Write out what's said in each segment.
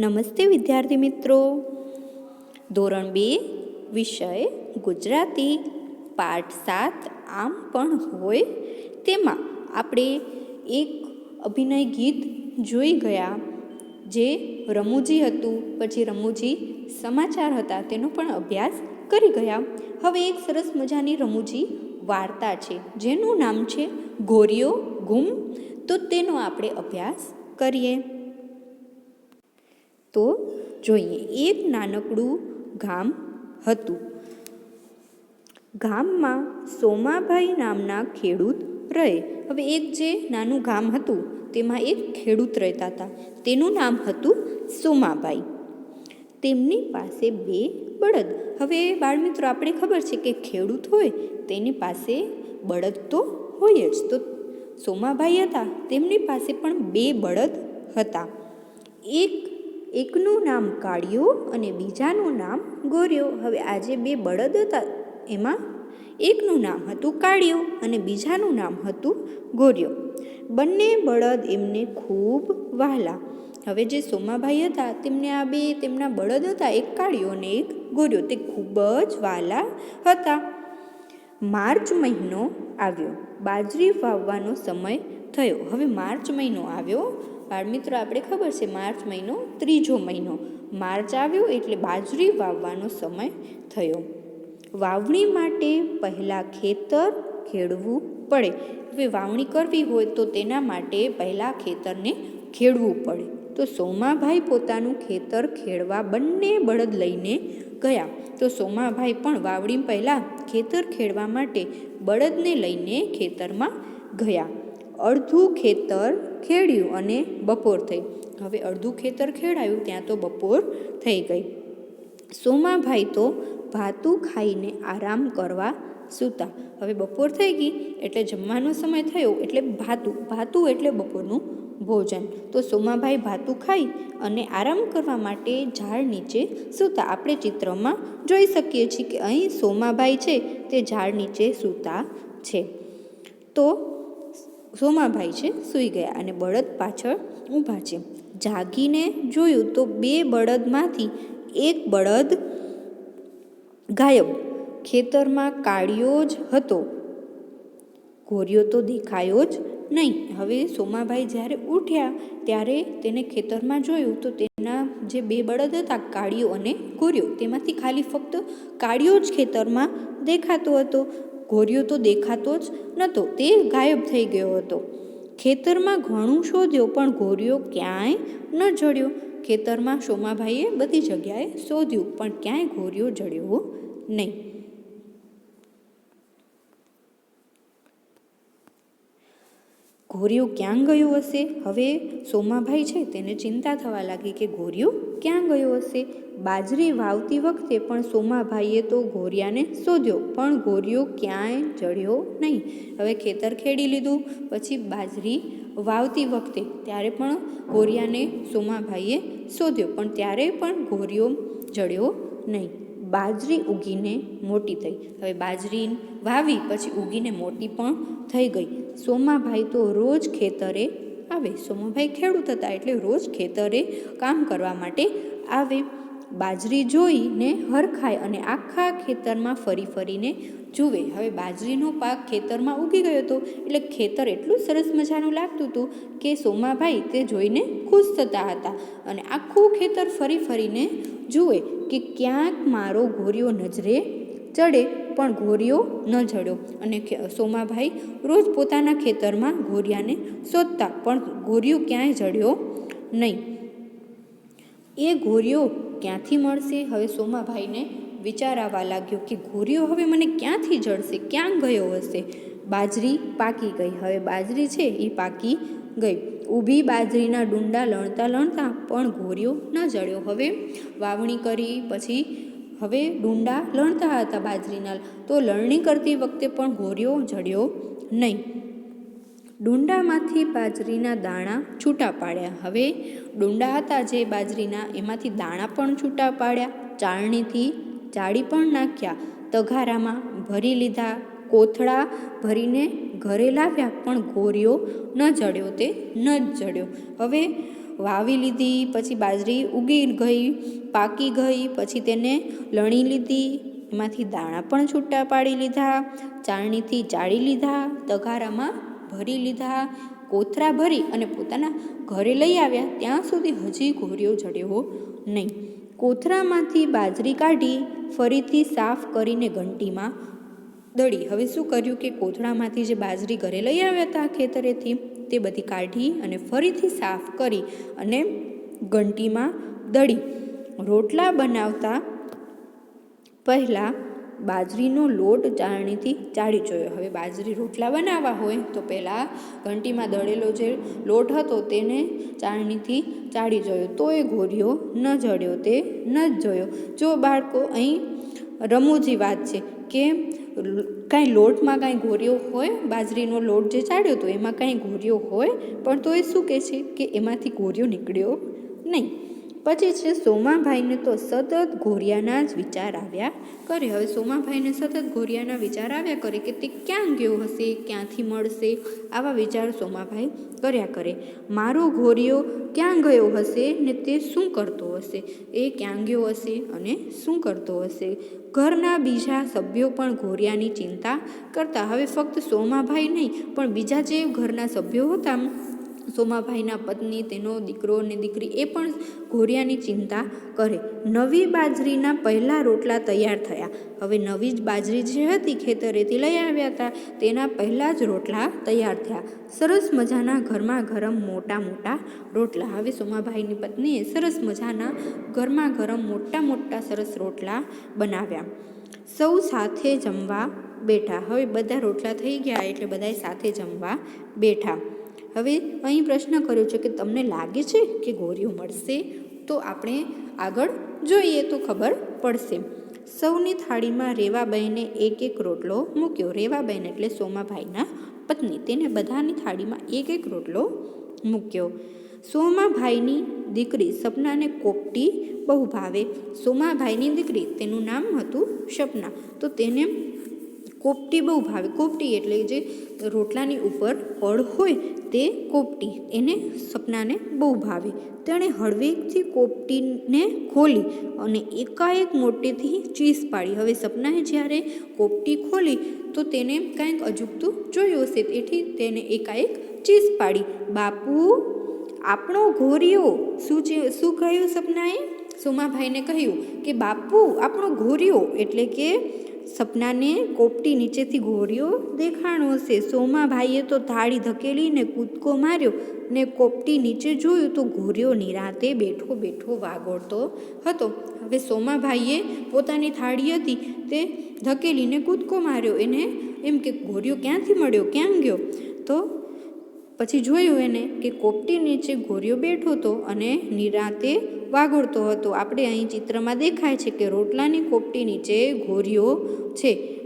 નમસ્તે વિદ્યાર્થી મિત્રો. ધોરણ બે, વિષય ગુજરાતી, પાઠ સાત આમ પણ હોય. તેમાં આપણે એક અભિનય ગીત જોઈ ગયા, જે રમૂજી હતું, પછી રમૂજી સમાચાર હતા, તેનો પણ અભ્યાસ કરી ગયા. હવે એક સરસ મજાની રમૂજી વાર્તા છે, જેનું નામ છે ગોરીઓ ગુમ. તો તેનો આપણે અભ્યાસ કરીએ. તો જોઈએ, એક નાનકડું ગામ હતું. ગામમાં સોમાભાઈ નામના ખેડૂત રહે. હવે એક જે નાનું ગામ હતું, તેમાં એક ખેડૂત રહેતા હતા. તેનું નામ હતું સોમાભાઈ. તેમની પાસે બે બળદ. હવે બાળમિત્રો, આપણે ખબર છે કે ખેડૂત હોય, તેની પાસે બળદ તો હોય જ. તો સોમાભાઈ હતા, તેમની પાસે પણ બે બળદ હતા. એક એકનું નામ કાળિયો અને બીજાનું નામ ગોર્યો. હવે આ જે બે બળદ હતા એમાં. એકનું નામ હતું કાળિયો અને બીજાનું નામ હતું ગોર્યો. બંને બળદ એમને ખૂબ વહાલા. હવે જે સોમાભાઈ હતા તેમને આ બે તેમના બળદ હતા, એક કાળિયો અને એક ગોર્યો. તે ખૂબ જ વહાલા હતા. માર્ચ મહિનો આવ્યો. બાજરી વાવવાનો સમય થયો. હવે માર્ચ મહિનો આવ્યો. બાળમિત્રો આપણે ખબર છે માર્ચ મહિનો ત્રીજો મહિનો. માર્ચ આવ્યો એટલે બાજરી વાવવાનો સમય થયો. વાવણી માટે પહેલાં ખેતર ખેડવું પડે. હવે વાવણી કરવી હોય તો તેના માટે પહેલાં ખેતરને ખેડવું પડે. તો સોમાભાઈ પોતાનું ખેતર ખેડવા બંને બળદ લઈને ગયા. તો સોમાભાઈ પણ વાવણી પહેલાં ખેતર ખેડવા માટે બળદને લઈને ખેતરમાં ગયા. અડધું ખેતર ખેડ્યું અને બપોર થઈ. હવે અડધું ખેતર ખેડાયું, ત્યાં તો બપોર થઈ ગઈ. સોમાભાઈ તો ભાતું ખાઈને આરામ કરવા સૂતા. હવે બપોર થઈ ગઈ એટલે જમવાનો સમય થયો એટલે ભાતું ભાતું એટલે બપોરનું ભોજન. તો સોમાભાઈ ભાતું ખાઈ અને આરામ કરવા માટે ઝાડ નીચે સૂતા. આપણે ચિત્રમાં જોઈ શકીએ છીએ કે અહીં સોમાભાઈ છે તે ઝાડ નીચે સૂતા છે. તો સોમાભાઈ છે, સૂઈ ગયા અને બળદ પાછળ ઊભા છે. જાગીને જોયું તો બે બળદમાંથી એક બળદ ગાયબ. ખેતરમાં કાળિયો જ હતો. ગોરિયો તો દેખાયો જ નહીં. હવે સોમાભાઈ જ્યારે ઉઠ્યા ત્યારે તેને ખેતરમાં જોયું તો તેના જે બે બળદ હતા, કાળિયો અને ગોરિયો તેમાંથી ખાલી ફક્ત કાળિયો જ ખેતરમાં દેખાતો હતો. ગોરિયો તો દેખાતો જ નહોતો, તે ગાયબ થઈ ગયો હતો. ખેતરમાં ઘણું શોધ્યો, પણ ગોરિયો ક્યાંય ન જડ્યો. ખેતરમાં સોમાભાઈએ બધી જગ્યાએ શોધ્યું, પણ ક્યાંય ગોરિયો જડ્યો નહીં. ઘોરિયો ક્યાં ગયો હશે? હવે સોમાભાઈ છે તેને ચિંતા થવા લાગી કે ઘોરિયું ક્યાં ગયો હશે? બાજરી વાવતી વખતે પણ સોમાભાઈએ તો ઘોરિયાને શોધ્યો, પણ ઘોરિયો ક્યાંય ચડ્યો નહીં. હવે ખેતર ખેડી લીધું, પછી બાજરી વાવતી વખતે ત્યારે પણ ઘોરિયાને સોમાભાઈએ શોધ્યો, પણ ત્યારે પણ ઘોરિયો જડ્યો નહીં. બાજરી ઉગીને મોટી થઈ. હવે બાજરી વાવી, પછી ઉગીને મોટી પણ થઈ ગઈ. સોમાભાઈ તો રોજ ખેતરે આવે. સોમાભાઈ ખેડૂત હતા એટલે રોજ ખેતરે કામ કરવા માટે આવે. બાજરી જોઈને હરખાય અને આખા ખેતરમાં ફરી ફરીને જુએ. હવે બાજરીનો પાક ખેતરમાં ઉગી ગયો હતો એટલે ખેતર એટલું સરસ મજાનું લાગતું હતું કે સોમાભાઈ તે જોઈને ખુશ થતા હતા અને આખું ખેતર ફરી ફરીને જુએ કે ક્યાંક મારો ઘોરિયો નજરે ચડે, પણ ઘોરિયો ન ચડ્યો અને સોમાભાઈ રોજ પોતાના ખેતરમાં ઘોરિયાને શોધતા, પણ ઘોરિયો ક્યાંય ચડ્યો નહીં. એ ઘોરિયો ક્યાંથી મળશે? હવે સોમાભાઈને વિચાર આવવા લાગ્યો કે ઘોરીઓ હવે મને ક્યાંથી જડશે? ક્યાં ગયો હશે? બાજરી પાકી ગઈ. હવે બાજરી છે એ પાકી ગઈ. ઊભી બાજરીના ડુંડા લણતા લણતા પણ ઘોરીઓ ન જડ્યો. હવે વાવણી કરી, પછી હવે ડુંડા લણતા હતા બાજરીના. તો લણણી કરતી વખતે પણ ઘોરીઓ જડ્યો નહીં. ડુંડામાંથી બાજરીના દાણા છૂટા પાડ્યા. હવે ડુંડા હતા જે બાજરીના, એમાંથી દાણા પણ છૂટા પાડ્યા. ચાળણીથી ચાળી પણ નાખ્યા. તઘારામાં ભરી લીધા કોથળા ભરીને ઘરે લાવ્યા, પણ ગોરિયો ન જડ્યો તે ન જ જડ્યો હવે વાવી લીધી, પછી બાજરી ઉગી ગઈ, પાકી ગઈ, પછી તેને લણી લીધી, એમાંથી દાણા પણ છૂટા પાડી લીધા ચાળણીથી ચાળી લીધા તઘારામાં ભરી લીધા કોથરા ભરી અને પોતાના ઘરે લઈ આવ્યા. ત્યાં સુધી હજી ઘોરિયો જડ્યો નહીં. કોથરામાંથી બાજરી કાઢી ફરીથી સાફ કરીને ઘંટીમાં દળી. હવે શું કર્યું કે કોથળામાંથી જે બાજરી ઘરે લઈ આવ્યા હતા ખેતરેથી, તે બધી કાઢી અને ફરીથી સાફ કરી અને ઘંટીમાં દળી. રોટલા બનાવતા પહેલાં બાજરીનો લોટ ચાળણીથી ચાળી જોયો. હવે બાજરી રોટલા બનાવવા હોય તો પહેલાં ઘંટીમાં દળેલો જે લોટ હતો તેને ચાળણીથી ચાળી જોયો. તો એ ઘોર્યો ન જડ્યો, તે ન જ જોયો. જો બાળકો અહીં રમૂજી વાત છે કે કાંઈ લોટમાં કાંઈ ઘોર્યો હોય, બાજરીનો લોટ જે ચાળ્યો હતો એમાં કાંઈ ઘોર્યો હોય, પણ તો એ શું કહે છે કે એમાંથી ઘોર્યો નીકળ્યો નહીં. પછી છે સોમાભાઈને તો સતત ઘોરિયાના જ વિચાર આવ્યા કરે. હવે સોમાભાઈને સતત ઘોરિયાના વિચાર આવ્યા કરે કે તે ક્યાં ગયો હશે, ક્યાંથી મળશે? આવા વિચાર સોમાભાઈ કર્યા કરે. મારો ઘોરિયો ક્યાં ગયો હશે ને તે શું કરતો હશે? એ ક્યાં ગયો હશે અને શું કરતો હશે? ઘરના બીજા સભ્યો પણ ઘોરિયાની ચિંતા કરતા. હવે ફક્ત સોમાભાઈ નહીં, પણ બીજા જે ઘરના સભ્યો હતા સોમાભાઈના પત્ની, તેનો દીકરો અને દીકરી એ પણ ઘોરિયાની ચિંતા કરે. નવી બાજરીના પહેલાં રોટલા તૈયાર થયા. હવે નવી જ બાજરી જે હતી ખેતરેથી લઈ આવ્યા હતા, તેના પહેલાં જ રોટલા તૈયાર થયા. સરસ મજાના ઘરમાં ગરમ મોટા મોટા રોટલા. હવે સોમાભાઈની પત્નીએ સરસ મજાના ઘરમાં ગરમ મોટા મોટા સરસ રોટલા બનાવ્યા. સૌ સાથે જમવા બેઠા. હવે બધા રોટલા થઈ ગયા એટલે બધાએ સાથે જમવા બેઠા. હવે અહીં પ્રશ્ન કર્યો છે કે તમને લાગે છે કે ગોરીઓ મળશે? તો આપણે આગળ જોઈએ તો ખબર પડશે. સૌની થાળીમાં રેવાબહેને એક એક રોટલો મૂક્યો. રેવાબહેન એટલે સોમાભાઈના પત્ની. તેને બધાની થાળીમાં એક એક રોટલો મૂક્યો. સોમાભાઈની દીકરી સપનાને કોપટી બહુ ભાવે. સોમાભાઈની દીકરી, તેનું નામ હતું સપના. તો તેને કોપટી બહુ ભાવે. કોપટી એટલે જે રોટલાની ઉપર હળ હોય તે કોપટી. એને સપનાને બહુ ભાવે. તેણે હળવેકથી કોપટીને ખોલી અને એકાએક મોટેથી ચીસ પાડી. હવે સપનાએ જ્યારે કોપટી ખોલી તો તેને કાંઈક અજુગતું જોયું હશે. તેથી તેને એકાએક ચીસ પાડી. બાપુ, આપણો ઘોરિયો શું છે, શું કહ્યું સપનાએ? સોમાભાઈને કહ્યું કે, બાપુ, આપણો ઘોરિયો એટલે કે સપનાને કોપટી નીચેથી ઘોરિયો દેખાણો હશે. સોમાભાઈએ તો થાળી ધકેલીને કૂદકો માર્યો ને કોપટી નીચે જોયું તો ઘોરિયો નિરાતે બેઠો બેઠો વાગોળતો હતો. હવે સોમાભાઈએ પોતાની થાળી હતી તે ધકેલીને કૂદકો માર્યો. એને એમ કે ઘોરિયો ક્યાંથી મળ્યો? ક્યાં ગયો? તો પછી જોયું એને કે કોપટી નીચે ગોરિયો બેઠો હતો અને નિરાતે વાગોળતો હતો. આપણે અહીં ચિત્રમાં દેખાય છે કે રોટલાની કોપટી નીચે ગોરિયો છે.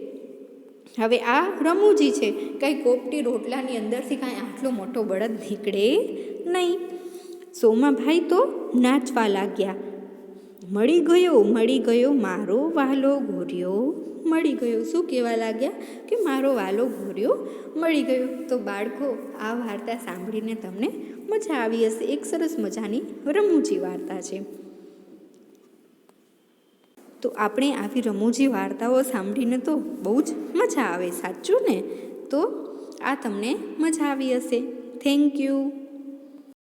હવે આ રમૂજી છે. કાંઈ કોપટી રોટલાની અંદરથી કાંઈ આટલો મોટો બળદ નીકળે નહીં. સોમાભાઈ તો નાચવા લાગ્યા. મળી ગયો મળી ગયો મારો વાલો ઘોરિયો મળી ગયો. શું કહેવા લાગ્યા? કે મારો વાલો ઘોર્યો મળી ગયો. તો બાળકો, આ વાર્તા સાંભળીને તમને મજા આવી હશે. એક સરસ મજાની રમૂજી વાર્તા છે. તો આપણે આવી રમૂજી વાર્તાઓ સાંભળીને તો બહુ જ મજા આવે, સાચું ને? તો આ તમને મજા આવી હશે. Thank you